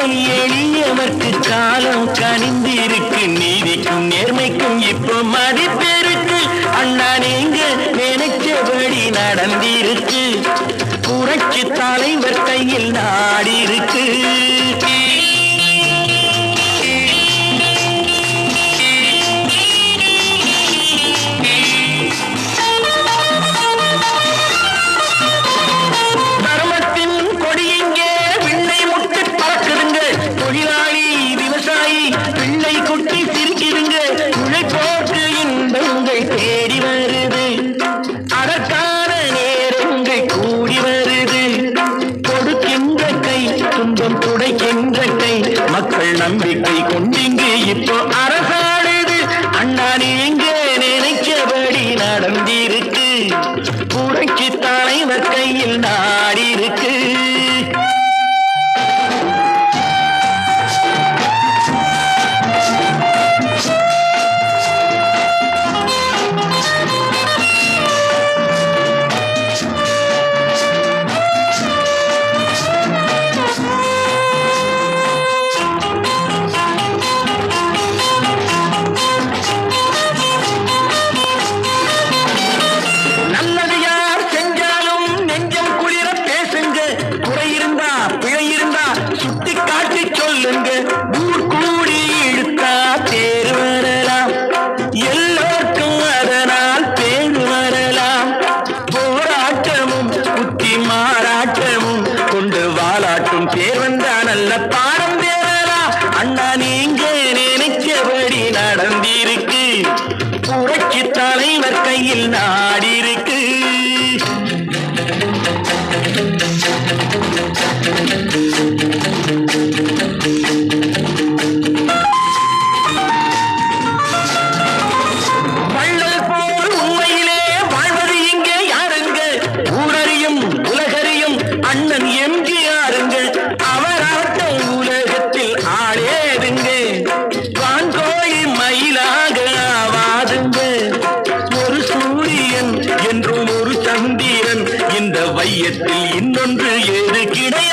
பாவம் எளியவர்க்கு காலம் கனிந்திருக்கு. நீதிக்கும் நேர்மைக்கும் இப்போ மதிப்பிருக்கு. அண்ணா நீங்க நினைச்சபடி நடந்திருக்கு. புரட்சி தலைவர் கையில் நாடிருக்கு. பிள்ளை குட்டி சிரிக்குதுங்க உழைப்போக்கு இன்பங்கள் தேடி வருது. அதற்கான நேரங்கள் கூடி வருது. கொடுக்கின்ற கை துன்பம் துடைக்கின்ற கை. மக்கள் நம்பிக்கை கொண்டிங்கு இப்போ அரசாடுது. அண்ணா நீங்க நினைச்சபடி நடந்திருக்கு? புரட்சி தலைவர் கையில் நாடி நீங்க நினைச்சபடி நடந்திருக்கு. புரட்சி தலைவர் கையில் நாடிருக்கு. அண்ணன் எம். சந்திரன் இன்னொன்று ஏது கிடை